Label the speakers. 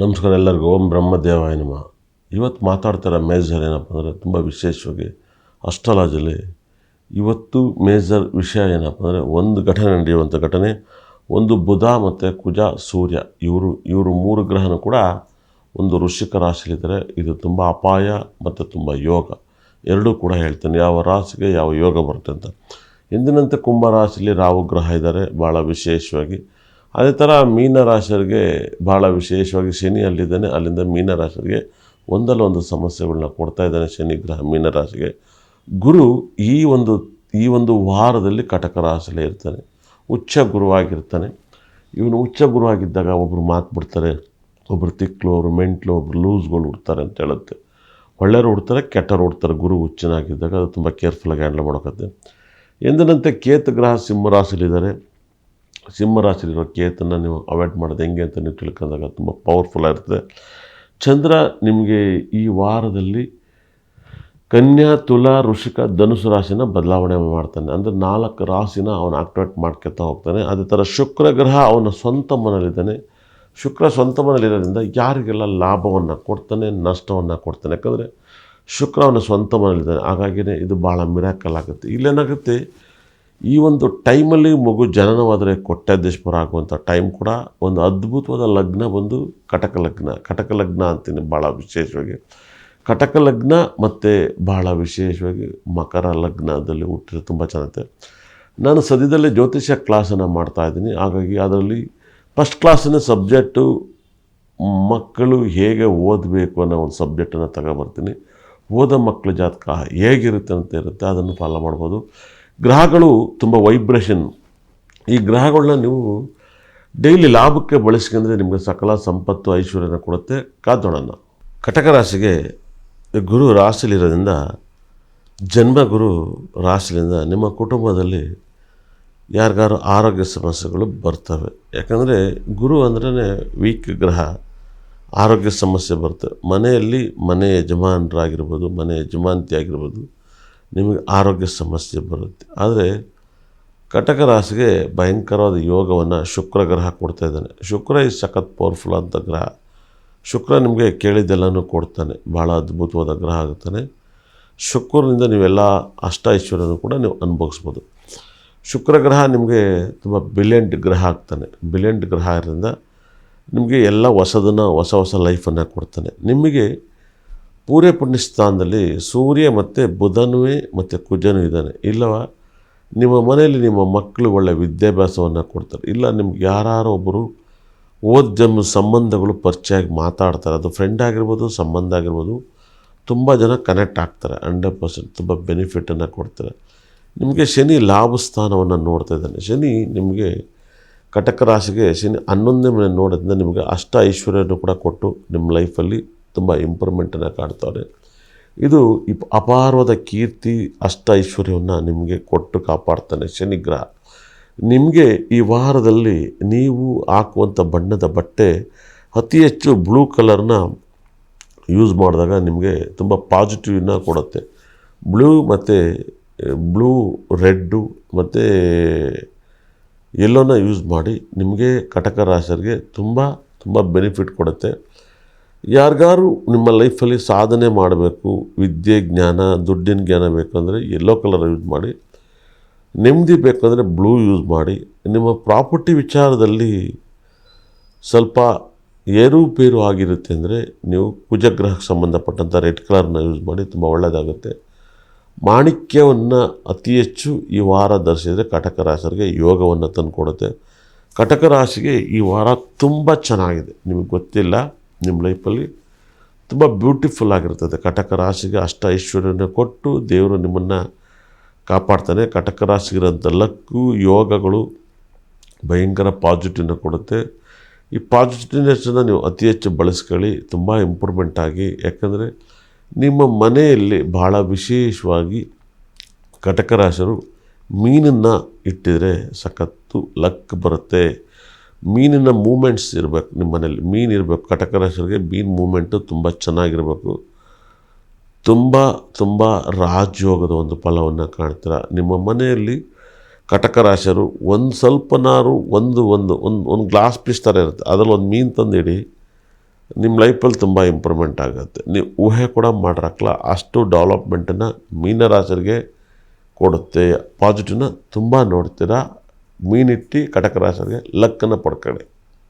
Speaker 1: ನಮಸ್ಕಾರ ಎಲ್ಲರಿಗೂ ಓಂ ಬ್ರಹ್ಮದೇವಾಯ ನಮ. ಇವತ್ತು ಮಾತಾಡ್ತಿರೋ ಮೇಜರ್ ಏನಪ್ಪ ಅಂದರೆ ತುಂಬ ವಿಶೇಷವಾಗಿ ಅಷ್ಟಲಾಜಲ್ಲಿ ಇವತ್ತು ಮೇಜರ್ ವಿಷಯ ಏನಪ್ಪ ಅಂದರೆ ಒಂದು ಘಟನೆ ನಡೆಯುವಂಥ ಘಟನೆ, ಒಂದು ಬುಧ ಮತ್ತು ಕುಜ, ಸೂರ್ಯ ಇವರು ಇವರು ಮೂರು ಗ್ರಹನೂ ಕೂಡ ಒಂದು ಋಷಿಕ ರಾಶಿಲಿದ್ದಾರೆ. ಇದು ತುಂಬ ಅಪಾಯ ಮತ್ತು ತುಂಬ ಯೋಗ. ಎರಡೂ ಕೂಡ ಹೇಳ್ತೇನೆ, ಯಾವ ರಾಶಿಗೆ ಯಾವ ಯೋಗ ಬರುತ್ತೆ ಅಂತ. ಎಂದಿನಂತೆ ಕುಂಭ ರಾಶಿಯಲ್ಲಿ ರಾಹು, ಗ್ರಹ ಇದ್ದಾರೆ ಭಾಳ ವಿಶೇಷವಾಗಿ ಅದೇ ಥರ ಮೀನ ರಾಶಿಯವರಿಗೆ ಭಾಳ ವಿಶೇಷವಾಗಿ ಶನಿ ಅಲ್ಲಿದ್ದಾನೆ. ಅಲ್ಲಿಂದ ಮೀನ ರಾಶಿಯವರಿಗೆ ಒಂದಲ್ಲ ಒಂದು ಸಮಸ್ಯೆಗಳನ್ನ ಕೊಡ್ತಾ ಇದ್ದಾನೆ ಶನಿ ಗ್ರಹ ಮೀನ ರಾಶಿಗೆ ಗುರು ಈ ಒಂದು ಈ ಒಂದು ವಾರದಲ್ಲಿ ಕಟಕ ರಾಶಿಯಲ್ಲಿ ಇರ್ತಾನೆ. ಉಚ್ಚ ಗುರುವಾಗಿರ್ತಾನೆ ಇವನು ಉಚ್ಚ ಗುರುವಾಗಿದ್ದಾಗ ಒಬ್ಬರು ಮಾತು ಬಿಡ್ತಾರೆ. ಒಬ್ಬರು ತಿಕ್ಲು, ಒಬ್ರು ಮೆಂಟ್ಲು, ಒಬ್ರು ಲೂಸ್ಗಳು ಹುಡ್ತಾರೆ ಅಂತ ಹೇಳುತ್ತೆ. ಒಳ್ಳೆಯವರು ಹುಡ್ತಾರೆ ಕೆಟ್ಟರು ಹುಡ್ತಾರೆ. ಗುರು ಹುಚ್ಚನಾಗಿದ್ದಾಗ ಅದು ತುಂಬ ಕೇರ್ಫುಲ್ಲಾಗಿ ಹ್ಯಾಂಡಲ್ ಮಾಡೋಕತ್ತೆ. ಎಂದಿನಂತೆ ಕೇತು ಗ್ರಹ ಸಿಂಹ ಸಿಂಹರಾಶಿಲಿದ್ದಾರೆ ಸಿಂಹರಾಶಿಲಿರೋ ಕೇತನ ನೀವು ಅವಾಯ್ಡ್ ಮಾಡೋದು ಹೆಂಗೆ ಅಂತ ನೀವು ತಿಳ್ಕೊಂಡಾಗ ತುಂಬ ಪವರ್ಫುಲ್ ಆಗಿರ್ತದೆ ಚಂದ್ರ ನಿಮಗೆ ಈ ವಾರದಲ್ಲಿ ಕನ್ಯಾ, ತುಲಾ ಋಷಿಕ ಧನುಸು ರಾಶಿನ ಬದಲಾವಣೆ ಮಾಡ್ತಾನೆ. ಅಂದರೆ ನಾಲ್ಕು ರಾಶಿನ ಅವನು ಆಕ್ಟಿವೇಟ್ ಮಾಡ್ಕೊತಾ ಹೋಗ್ತಾನೆ. ಅದೇ ಥರ ಶುಕ್ರ ಗ್ರಹ ಅವನ ಸ್ವಂತ ಮನೇಲಿದ್ದಾನೆ ಶುಕ್ರ ಸ್ವಂತ ಮನೇಲಿರೋದ್ರಿಂದ ಯಾರಿಗೆಲ್ಲ ಲಾಭವನ್ನು ಕೊಡ್ತಾನೆ, ನಷ್ಟವನ್ನು ಕೊಡ್ತಾನೆ. ಯಾಕಂದರೆ ಶುಕ್ರ ಅವನ ಸ್ವಂತ ಮನೇಲಿದ್ದಾನೆ ಹಾಗಾಗಿಯೇ ಇದು ಭಾಳ ಮಿರಾಕಲ್ ಆಗುತ್ತೆ. ಇಲ್ಲೇನಾಗುತ್ತೆ? ಈ ಒಂದು ಟೈಮಲ್ಲಿ ಮಗು ಜನನವಾದರೆ ಕೊಟ್ಟಾದೇಶ್ವರ ಆಗುವಂಥ ಟೈಮ್ ಕೂಡ ಒಂದು ಅದ್ಭುತವಾದ ಲಗ್ನ ಬಂದು ಕಟಕ ಲಗ್ನ. ಕಟಕ ಲಗ್ನ ಅಂತೀನಿ ಭಾಳ ವಿಶೇಷವಾಗಿ. ಕಟಕ ಲಗ್ನ ಮತ್ತು ಭಾಳ ವಿಶೇಷವಾಗಿ ಮಕರ ಲಗ್ನದಲ್ಲಿ ಹುಟ್ಟಿದ್ರೆ ತುಂಬ ಚೆನ್ನಾಗಿದೆ ನಾನು ಸದ್ಯದಲ್ಲೇ ಜ್ಯೋತಿಷ್ಯ ಕ್ಲಾಸನ್ನು ಮಾಡ್ತಾಯಿದ್ದೀನಿ ಹಾಗಾಗಿ ಅದರಲ್ಲಿ ಫಸ್ಟ್ ಕ್ಲಾಸಿನ ಸಬ್ಜೆಕ್ಟು ಮಕ್ಕಳು ಹೇಗೆ ಓದಬೇಕು ಅನ್ನೋ ಒಂದು ಸಬ್ಜೆಕ್ಟನ್ನು ತಗೊಬರ್ತೀನಿ. ಓದೋ ಮಕ್ಕಳ ಜಾತಕ ಹೇಗಿರುತ್ತೆ ಅಂತ ಇರುತ್ತೆ, ಅದನ್ನು ಫಾಲೋ ಮಾಡ್ಬೋದು. ಗ್ರಹಗಳು ತುಂಬ ವೈಬ್ರೇಷನ್ ಈ ಗ್ರಹಗಳನ್ನ ನೀವು ಡೈಲಿ ಲಾಭಕ್ಕೆ ಬಳಸ್ಕೊಂಡ್ರೆ ನಿಮಗೆ ಸಕಲ ಸಂಪತ್ತು, ಐಶ್ವರ್ಯನ ಕೊಡುತ್ತೆ ಕಾದೋಣನ ಕಟಕ ರಾಶಿಗೆ ಗುರು ರಾಶಿಲಿರೋದ್ರಿಂದ ಜನ್ಮ ಗುರು ರಾಶಿಲಿಂದ ನಿಮ್ಮ ಕುಟುಂಬದಲ್ಲಿ ಯಾರಿಗಾರು ಆರೋಗ್ಯ ಸಮಸ್ಯೆಗಳು ಬರ್ತವೆ. ಯಾಕಂದರೆ ಗುರು ಅಂದ್ರೇ ವೀಕ್ ಗ್ರಹ, ಆರೋಗ್ಯ ಸಮಸ್ಯೆ ಬರ್ತವೆ ಮನೆಯಲ್ಲಿ ಮನೆ ಯಜಮಾನರಾಗಿರ್ಬೋದು, ಮನೆ ಯಜಮಾನತಿ ಆಗಿರ್ಬೋದು ನಿಮಗೆ ಆರೋಗ್ಯ ಸಮಸ್ಯೆ ಬರುತ್ತೆ. ಆದರೆ ಕಟಕ ರಾಶಿಗೆ ಭಯಂಕರವಾದ ಯೋಗವನ್ನು ಶುಕ್ರ ಗ್ರಹ ಕೊಡ್ತಾ ಇದ್ದಾನೆ. ಶುಕ್ರ ಈ ಸಖತ್ ಪವರ್ಫುಲ್ ಅಂತ ಗ್ರಹ. ಶುಕ್ರ ನಿಮಗೆ ಕೇಳಿದ್ದೆಲ್ಲನೂ ಕೊಡ್ತಾನೆ. ಭಾಳ ಅದ್ಭುತವಾದ ಗ್ರಹ ಆಗುತ್ತಾನೆ. ಶುಕ್ರನಿಂದ ನೀವೆಲ್ಲ ಅಷ್ಟ ಐಶ್ವರ್ಯನೂ ಕೂಡ ನೀವು ಅನುಭವಿಸ್ಬೋದು. ಶುಕ್ರ ಗ್ರಹ ನಿಮಗೆ ತುಂಬ ಬಿಲಿಯಂಟ್ ಗ್ರಹ ಆಗ್ತಾನೆ. ಬಿಲಿಯಂಟ್ ಗ್ರಹ ಇರೋದ್ರಿಂದ ನಿಮಗೆ ಎಲ್ಲ ಹೊಸದನ್ನು, ಹೊಸ ಹೊಸ ಲೈಫನ್ನು ಕೊಡ್ತಾನೆ. ನಿಮಗೆ ಪೂರ್ಯ ಪುಣ್ಯಸ್ಥಾನದಲ್ಲಿ ಸೂರ್ಯ ಮತ್ತು ಬುಧನೂ ಮತ್ತು ಕುಜನೂ ಇದ್ದಾನೆ. ಇಲ್ಲವ? ನಿಮ್ಮ ಮನೆಯಲ್ಲಿ ನಿಮ್ಮ ಮಕ್ಕಳು ಒಳ್ಳೆಯ ವಿದ್ಯಾಭ್ಯಾಸವನ್ನು ಕೊಡ್ತಾರೆ. ಇಲ್ಲ, ನಿಮ್ಗೆ ಯಾರೋ ಒಬ್ಬರು ಓದ್ಯಮ ಸಂಬಂಧಗಳು ಪರಿಚಯ ಆಗಿ ಮಾತಾಡ್ತಾರೆ. ಅದು ಫ್ರೆಂಡ್ ಆಗಿರ್ಬೋದು, ಸಂಬಂಧ ಆಗಿರ್ಬೋದು, ತುಂಬ ಜನ ಕನೆಕ್ಟ್ ಆಗ್ತಾರೆ. ಹಂಡ್ರೆಡ್ ಪರ್ಸೆಂಟ್ ತುಂಬ ಬೆನಿಫಿಟನ್ನು ಕೊಡ್ತಾರೆ. ನಿಮಗೆ ಶನಿ ಲಾಭ ಸ್ಥಾನವನ್ನು ನೋಡ್ತಾ ಇದ್ದಾನೆ. ಶನಿ ನಿಮಗೆ ಕಟಕ ರಾಶಿಗೆ ಶನಿ ಹನ್ನೊಂದನೇ ಮನೆ ನೋಡೋದ್ರಿಂದ ನಿಮಗೆ ಅಷ್ಟ ಐಶ್ವರ್ಯನೂ ಕೂಡ ಕೊಟ್ಟು ನಿಮ್ಮ ಲೈಫಲ್ಲಿ ತುಂಬ ಇಂಪ್ರೂವ್ಮೆಂಟನ್ನು ಕಾಡ್ತಾರೆ ಇದು ಇಪ್ ಅಪಾರವಾದ ಕೀರ್ತಿ, ಅಷ್ಟ ಐಶ್ವರ್ಯವನ್ನು ನಿಮಗೆ ಕೊಟ್ಟು ಕಾಪಾಡ್ತಾನೆ ಶನಿಗ್ರಹ. ನಿಮಗೆ ಈ ವಾರದಲ್ಲಿ ನೀವು ಹಾಕುವಂಥ ಬಣ್ಣದ ಬಟ್ಟೆ ಅತಿ ಹೆಚ್ಚು ಬ್ಲೂ ಕಲರ್ನ ಯೂಸ್ ಮಾಡಿದಾಗ ನಿಮಗೆ ತುಂಬ ಪಾಸಿಟಿವ್ನ ಕೊಡುತ್ತೆ. ಬ್ಲೂ ಮತ್ತು ಬ್ಲೂ ರೆಡ್ಡು ಮತ್ತು ಎಲ್ಲೋನ ಯೂಸ್ ಮಾಡಿ ನಿಮಗೆ ಕಟಕ ರಾಶಿಯರಿಗೆ ತುಂಬ ತುಂಬ ಬೆನಿಫಿಟ್ ಕೊಡುತ್ತೆ. ಯಾರಿಗಾರು ನಿಮ್ಮ ಲೈಫಲ್ಲಿ ಸಾಧನೆ ಮಾಡಬೇಕು, ವಿದ್ಯೆ, ಜ್ಞಾನ, ದುಡ್ಡಿನ ಜ್ಞಾನ ಬೇಕಂದರೆ ಯೆಲ್ಲೋ ಕಲರ್ ಯೂಸ್ ಮಾಡಿ, ನೆಮ್ಮದಿ ಬೇಕಂದರೆ ಬ್ಲೂ ಯೂಸ್ ಮಾಡಿ, ನಿಮ್ಮ ಪ್ರಾಪರ್ಟಿ ವಿಚಾರದಲ್ಲಿ ಸ್ವಲ್ಪ ಏರುಪೇರು ಆಗಿರುತ್ತೆ ಅಂದರೆ ನೀವು ಕುಜಗ್ರಹಕ್ಕೆ ಸಂಬಂಧಪಟ್ಟಂಥ ರೆಡ್ ಕಲರ್ನ ಯೂಸ್ ಮಾಡಿ ತುಂಬ ಒಳ್ಳೆಯದಾಗುತ್ತೆ ಮಾಣಿಕ್ಯವನ್ನು ಅತಿ ಹೆಚ್ಚು ಈ ವಾರ ಧರಿಸಿದರೆ ಕಟಕ ರಾಶಿಗೆ ಯೋಗವನ್ನು ತಂದುಕೊಡುತ್ತೆ. ಕಟಕ ರಾಶಿಗೆ ಈ ವಾರ ತುಂಬ ಚೆನ್ನಾಗಿದೆ. ನಿಮಗೆ ಗೊತ್ತಿಲ್ಲ. ನಿಮ್ಮ ಲೈಫಲ್ಲಿ ತುಂಬ ಬ್ಯೂಟಿಫುಲ್ ಆಗಿರ್ತದೆ. ಕಟಕ ರಾಶಿಗೆ ಅಷ್ಟ ಐಶ್ವರ್ಯನ ಕೊಟ್ಟು ದೇವರು ನಿಮ್ಮನ್ನು ಕಾಪಾಡ್ತಾನೆ. ಕಟಕ ರಾಶಿಗಿರೋಂಥ ಲಕ್ಕು, ಯೋಗಗಳು ಭಯಂಕರ ಪಾಸಿಟಿವ್ನ ಕೊಡುತ್ತೆ. ಈ ಪಾಸಿಟಿವ್ನೆಸ್ಸನ್ನು ನೀವು ಅತಿ ಹೆಚ್ಚು ಬಳಸ್ಕೊಳ್ಳಿ. ತುಂಬ ಇಂಪ್ರೂವ್ಮೆಂಟ್ ಆಗಿ. ಯಾಕಂದರೆ ನಿಮ್ಮ ಮನೆಯಲ್ಲಿ ಭಾಳ ವಿಶೇಷವಾಗಿ ಕಟಕ ರಾಶರು ಮೀನನ್ನು ಇಟ್ಟಿದರೆ ಸಖತ್ತು ಲಕ್ ಬರುತ್ತೆ. ಮೀನಿನ ಮೂಮೆಂಟ್ಸ್ ಇರಬೇಕು ನಿಮ್ಮ ಮನೇಲಿ. ಮೀನು ಇರಬೇಕು ಕಟಕ ರಾಶಿಯರಿಗೆ ಮೀನು ಮೂಮೆಂಟು ತುಂಬ ಚೆನ್ನಾಗಿರಬೇಕು. ತುಂಬ ತುಂಬ ರಾಜಯೋಗದ ಒಂದು ಫಲವನ್ನು ಕಾಣ್ತೀರ. ನಿಮ್ಮ ಮನೆಯಲ್ಲಿ ಕಟಕ ರಾಶಿಯರು ಒಂದು ಸ್ವಲ್ಪನಾರು ಒಂದು ಒಂದು ಒಂದು ಒಂದು ಗ್ಲಾಸ್ ಪೀಸ್ ಥರ ಇರುತ್ತೆ. ಅದರಲ್ಲಿ ಒಂದು ಮೀನು ತಂದಿಡಿ ನಿಮ್ಮ ಲೈಫಲ್ಲಿ ತುಂಬ ಇಂಪ್ರೂವ್ಮೆಂಟ್ ಆಗುತ್ತೆ. ನೀವು ಊಹೆ ಕೂಡ ಮಾಡಿರಕ್ಕಲ್ಲ ಅಷ್ಟು ಡೆವಲಪ್ಮೆಂಟನ್ನು ಮೀನರಾಶರಿಗೆ ಕೊಡುತ್ತೆ. ಪಾಸಿಟಿವ್ನ ತುಂಬ ನೋಡ್ತೀರಾ. ಮೀನಿಟ್ಟು ಕಟಕ ರಾಶರಿಗೆ ಲಕ್ಕನ್ನು ಪಡ್ಕೊಳ್ಳಿ